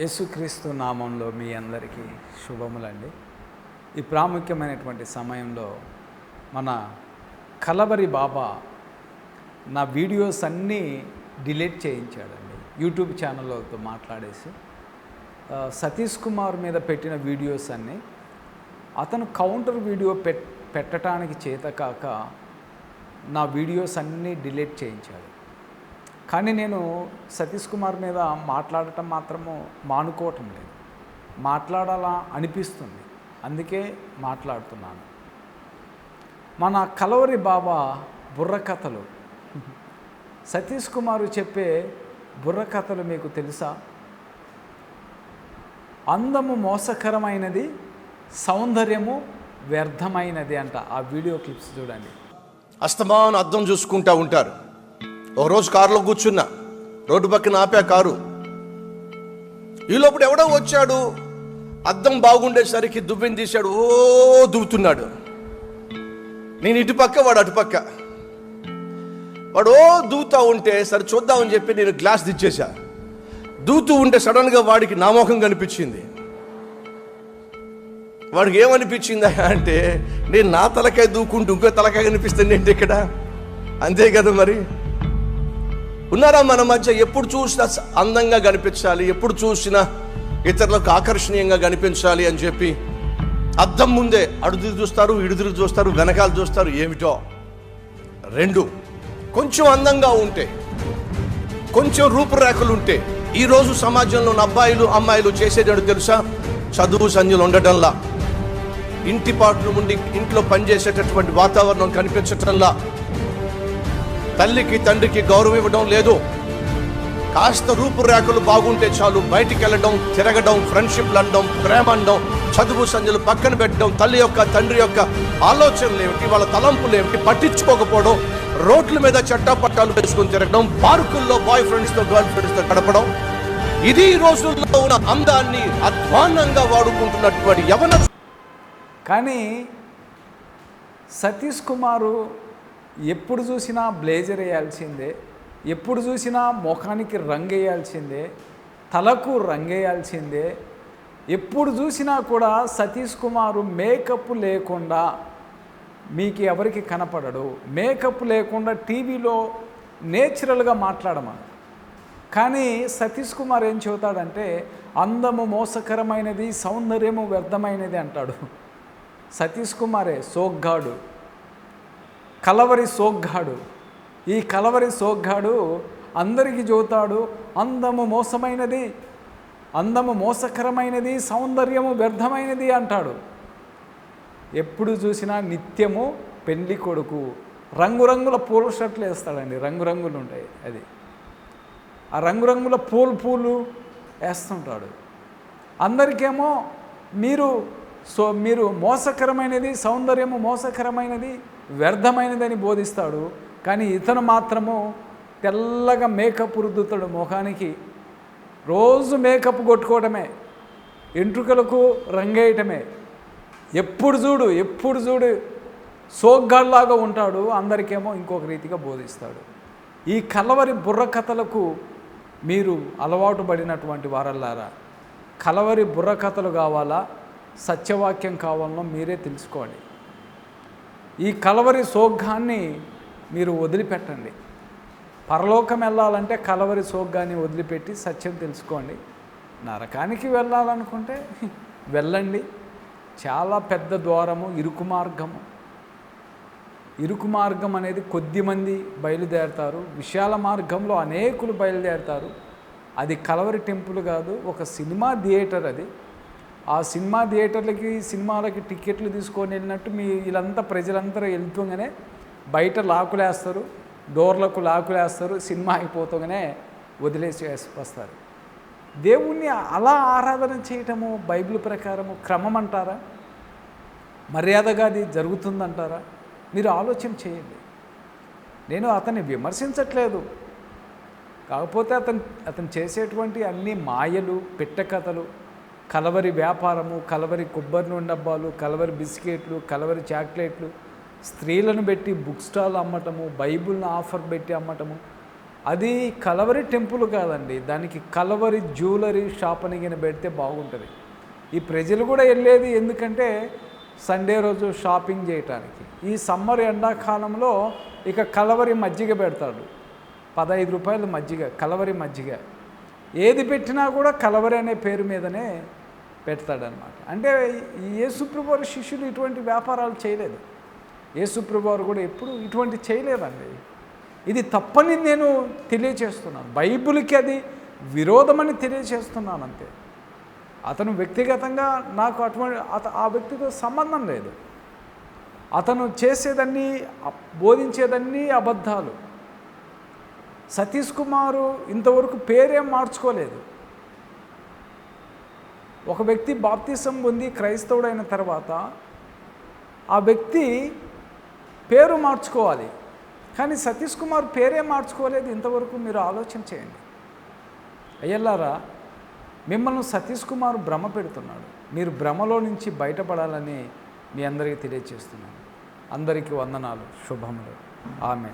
యేసుక్రీస్తు నామంలో మీ అందరికీ శుభములండి. ఈ ప్రాముఖ్యమైనటువంటి సమయంలో మన కలవరి బాబా నా వీడియోస్ అన్నీ డిలీట్ చేయించాడండి. యూట్యూబ్ ఛానల్తో మాట్లాడేసి సతీష్ కుమార్ మీద పెట్టిన వీడియోస్ అన్నీ అతను కౌంటర్ వీడియో పెట్ పెట్టడానికి చేత కాక నా వీడియోస్ అన్నీ డిలీట్ చేయించాడు. కానీ నేను సతీష్ కుమార్ మీద మాట్లాడటం మాత్రము మానుకోవటం లేదు. మాట్లాడాలా అనిపిస్తుంది. అందుకే మాట్లాడుతున్నాను. మన కలవరి బాబా బుర్రకథలు సతీష్ కుమారు చెప్పే బుర్రకథలు మీకు తెలుసా? అందము మోసకరమైనది సౌందర్యము వ్యర్థమైనది అంట. ఆ వీడియో క్లిప్స్ చూడండి. అస్తమాన్ అర్థం చూసుకుంటూ ఉంటారు. ఒక రోజు కారులో కూర్చున్నా. రోడ్డు పక్కన ఆపా కారు. ఈ లోపల ఎవడో వచ్చాడు. అద్దం బాగుండేసరికి దువ్వెని తీశాడు. ఓ దువ్వుతున్నాడు. నేను ఇటుపక్క వాడు అటుపక్క వాడు ఓ దూతా ఉంటే సరే చూద్దామని చెప్పి నేను గ్లాస్ దిచ్చేసా దూతూ ఉంటే సడన్గా వాడికి నామోహం కనిపించింది. వాడికి ఏమనిపించింది అంటే నేను నా తలకాయ దూకుంటూ ఇంకో తలకాయ కనిపిస్తుంది ఏంటి ఇక్కడ? అంతే కదా మరి? ఉన్నారా మన మధ్య? ఎప్పుడు చూసినా అందంగా కనిపించాలి ఎప్పుడు చూసినా ఇతరులకు ఆకర్షణీయంగా కనిపించాలి అని చెప్పి అద్దం ముందే అడుదిరి చూస్తారు ఇడుదిరి చూస్తారు వెనకాలు చూస్తారు ఏమిటో. రెండు కొంచెం అందంగా ఉంటే కొంచెం రూపురేఖలు ఉంటే ఈరోజు సమాజంలో అబ్బాయిలు అమ్మాయిలు చేసేటట్టు తెలుసా? చదువు సంధ్యలు ఉండటంలా ఇంటి పాటలు ఉండి ఇంట్లో పనిచేసేటటువంటి వాతావరణం కనిపించటంలా తల్లికి తండ్రికి గౌరవం ఇవ్వడం లేదు. కాస్త రూపురేఖలు బాగుంటే చాలు బయటికి వెళ్ళడం తిరగడం ఫ్రెండ్షిప్లు అనడం ప్రేమ అనడం చదువు సంధ్యలు పక్కన పెట్టడం తల్లి యొక్క తండ్రి యొక్క ఆలోచనలు ఏమిటి వాళ్ళ తలంపులు ఏమిటి పట్టించుకోకపోవడం రోడ్ల మీద చట్టాపట్టాలు పెంచుకొని తిరగడం పార్కుల్లో బాయ్ ఫ్రెండ్స్తో గర్ల్ ఫ్రెండ్స్తో గడపడం ఇది ఈ రోజుల్లో ఉన్న అందాన్ని అధ్వాన్నంగా వాడుకుంటున్నటువంటి యవన కానీ సతీష్ కుమారు ఎప్పుడు చూసినా బ్లేజర్ వేయాల్సిందే ఎప్పుడు చూసినా ముఖానికి రంగు వేయాల్సిందే తలకు రంగేయాల్సిందే ఎప్పుడు చూసినా కూడా సతీష్ కుమారు మేకప్ లేకుండా మీకు ఎవరికి కనపడడు. మేకప్ లేకుండా టీవీలో నేచురల్గా మాట్లాడమని కానీ సతీష్ కుమార్ ఏం చెబుతాడంటే అందము మోసకరమైనది సౌందర్యము వ్యర్థమైనది అంటాడు. సతీష్ కుమారే సోగ్గాడు. కలవరి సోగ్గాడు. ఈ కలవరి సోగ్గాడు అందరికీ చూతాడు అందము మోసమైనది అందము మోసకరమైనది సౌందర్యము వ్యర్థమైనది అంటాడు. ఎప్పుడు చూసినా నిత్యము పెళ్ళి కొడుకు. రంగురంగుల పూల షర్ట్లు వేస్తాడండి రంగురంగులు ఉంటాయి అది. ఆ రంగురంగుల పూలు పూలు వేస్తుంటాడు. అందరికేమో మీరు సో మీరు మోసకరమైనది సౌందర్యము మోసకరమైనది వ్యర్థమైనదని బోధిస్తాడు. కానీ ఇతను మాత్రము తెల్లగా మేకప్ రుద్దుతాడు ముఖానికి రోజు మేకప్ కొట్టుకోవడమే ఎంట్రుకలకు రంగేయటమే. ఎప్పుడు చూడు ఎప్పుడు చూడు సోగ్గాళ్ళలాగా ఉంటాడు అందరికేమో ఇంకొక రీతిగా బోధిస్తాడు. ఈ కలవరి బుర్ర కథలకు మీరు అలవాటు పడినటువంటి వారల్లారా? కలవరి బుర్ర కథలు కావాలా? సత్యవాక్యం కావాలనో మీరే తెలుసుకోండి. ఈ కలవరి సోగ్గాన్ని మీరు వదిలిపెట్టండి. పరలోకం వెళ్ళాలంటే కలవరి సోగ్గాన్ని వదిలిపెట్టి సత్యం తెలుసుకోండి. నరకానికి వెళ్ళాలనుకుంటే వెళ్ళండి. చాలా పెద్ద ద్వారము ఇరుకు మార్గము. ఇరుకు మార్గం అనేది కొద్దిమంది బయలుదేరతారు. విశాల మార్గంలో అనేకులు బయలుదేరతారు. అది కలవరి టెంపుల్ కాదు ఒక సినిమా థియేటర్ అది. ఆ సినిమా థియేటర్లకి సినిమాలకి టికెట్లు తీసుకొని వెళ్ళినట్టు మీ వీళ్ళంతా ప్రజలందరూ వెళ్తుంగానే బయట లాకులేస్తారు డోర్లకు లాకులేస్తారు సినిమా అయిపోతుంగానే వదిలేసి వస్తారు. దేవుణ్ణి అలా ఆరాధన చేయటము బైబిల్ ప్రకారము క్రమం అంటారా? మర్యాదగా అది జరుగుతుందంటారా? మీరు ఆలోచన చేయండి. నేను అతన్ని విమర్శించట్లేదు. కాకపోతే అతను అతను చేసేటువంటి అన్ని మాయలు పిట్టకథలు కలవరి వ్యాపారము కలవరి కొబ్బరి నూనె డబ్బాలు కలవరి బిస్కెట్లు కలవరి చాక్లెట్లు స్త్రీలను పెట్టి బుక్ స్టాల్ అమ్మటము బైబిల్ని ఆఫర్ పెట్టి అమ్మటము. అది కలవరి టెంపుల్ కాదండి. దానికి కలవరి జ్యువెలరీ షాప్ అని పెడితే బాగుంటుంది. ఈ ప్రజలు కూడా వెళ్ళేది ఎందుకంటే సండే రోజు షాపింగ్ చేయటానికి. ఈ సమ్మర్ ఎండాకాలంలో ఇక కలవరి మజ్జిగ పెడతాడు. పదహైదు రూపాయలు మజ్జిగ కలవరి మజ్జిగ. ఏది పెట్టినా కూడా కలవరి అనే పేరు మీదనే పెడతాడనమాట. అంటే ఏ యేసుప్రభు వారి శిష్యులు ఇటువంటి వ్యాపారాలు చేయలేదు. యేసుప్రభు వారు కూడా ఎప్పుడు ఇటువంటి చేయలేదండి. ఇది తప్పని నేను తెలియచేస్తున్నాను. బైబిల్కి అది విరోధమని తెలియచేస్తున్నాను అంతే. అతను వ్యక్తిగతంగా నాకు అటువంటి అత ఆ వ్యక్తితో సంబంధం లేదు. అతను చేసేదన్నీ బోధించేదన్నీ అబద్ధాలు. సతీష్ కుమారు ఇంతవరకు పేరేం మార్చుకోలేదు. ఒక వ్యక్తి బాప్తిసం పొంది క్రైస్తవుడైన తర్వాత ఆ వ్యక్తి పేరు మార్చుకోవాలి. కానీ సతీష్ కుమార్ పేరే మార్చుకోలేదు. ఇంతవరకు మీరు ఆలోచన చేయండి. అయ్యల్లారా మిమ్మల్ని సతీష్ కుమార్ భ్రమ పెడుతున్నాడు. మీరు భ్రమలో నుంచి బయటపడాలని మీ అందరికీ తెలియజేస్తున్నాను అందరికీ వందనాలు. శుభములు. ఆమె